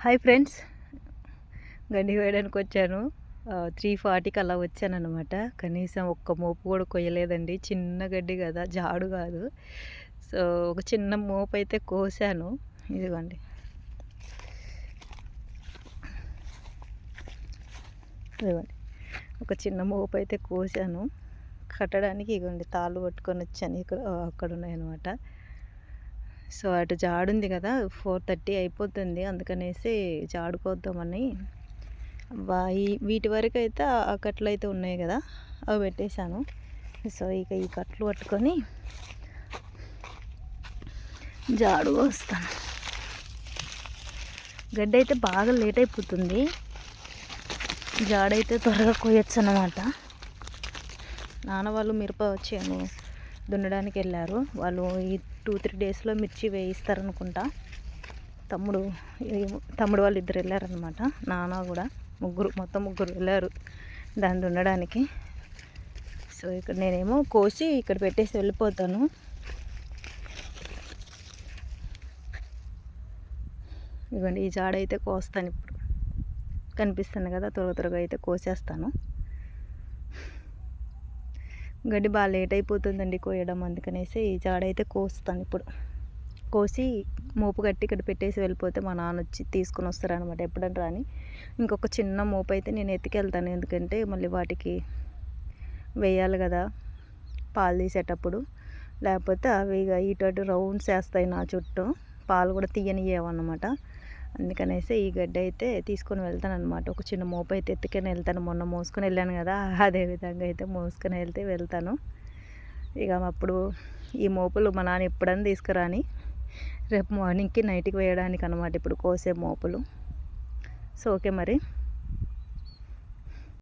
Hi friends గండి వేయడానికి వచ్చాను three ఫార్టీకి అలా వచ్చాననమాట కనీసం ఒక్క మోపు కూడా కొయ్యలేదండి. చిన్న గడ్డి కదా జాడు కాదు. సో ఒక చిన్న మోపు అయితే కోసాను. ఇదిగోండి. ఇదిగోండి. ఒక చిన్న మోపు అయితే కోసాను. కట్టడానికి ఇగోండి తాళ్ళు పట్టుకొని వచ్చాను. ఇక్కడ అక్కడ ఉన్నాయన్నమాట. సో అటు జాడుంది కదా ఫోర్ థర్టీ అయిపోతుంది అందుకనేసి జాడుకోద్దామని. ఈ వీటి వరకు అయితే ఆ కట్లు అయితే ఉన్నాయి కదా అవి పెట్టేశాను. సో ఇక ఈ కట్లు పట్టుకొని జాడు వస్తాను గడ్డ అయితే బాగా లేట్ అయిపోతుంది. జాడైతే త్వరగా కోయచ్చు అన్నమాట నాన్న వాళ్ళు మిరప వచ్చాను దున్నడానికి వెళ్ళారు వాళ్ళు ఈ టూ త్రీ డేస్లో మిర్చి వేయిస్తారనుకుంటా. తమ్ముడు తమ్ముడు వాళ్ళు ఇద్దరు వెళ్ళారనమాట నాన్న కూడా ముగ్గురు మొత్తం ముగ్గురు వెళ్ళారు దాన్ని దున్నడానికి. సో ఇక్కడ నేనేమో కోసి ఇక్కడ పెట్టేసి వెళ్ళిపోతాను. ఇవ్వండి ఈ జాడ అయితే కోస్తాను ఇప్పుడు కనిపిస్తుంది కదా త్వరగా త్వరగా అయితే కోసేస్తాను. గడ్డి బాగా లేట్ అయిపోతుందండి కోయడం అందుకనేసి ఈ జాడైతే కోస్తాను ఇప్పుడు. కోసి మోపు కట్టి ఇక్కడ పెట్టేసి వెళ్ళిపోతే మా నాన్న వచ్చి తీసుకుని వస్తారనమాట ఎప్పుడని రాని. ఇంకొక చిన్న మోపు అయితే నేను ఎత్తుకెళ్తాను ఎందుకంటే మళ్ళీ వాటికి వేయాలి కదా పాలు తీసేటప్పుడు. లేకపోతే అవి ఇక ఇటు అటు రౌండ్స్ వేస్తాయి నా చుట్టూ. పాలు కూడా తీయనియ్యేవన్నమాట అందుకనేసి ఈ గడ్డ అయితే తీసుకొని వెళ్తాను అనమాట ఒక చిన్న మోపు అయితే ఎత్తుకొని వెళ్తాను. మొన్న మోసుకొని వెళ్ళాను కదా అదే విధంగా అయితే మోసుకొని వెళ్తే వెళ్తాను. ఇక అప్పుడు ఈ మోపులు మా నాన్న ఎప్పుడని తీసుకురాని రేపు మార్నింగ్కి నైట్కి వేయడానికి అనమాట ఇప్పుడు కోసే మోపులు. సో ఓకే మరి.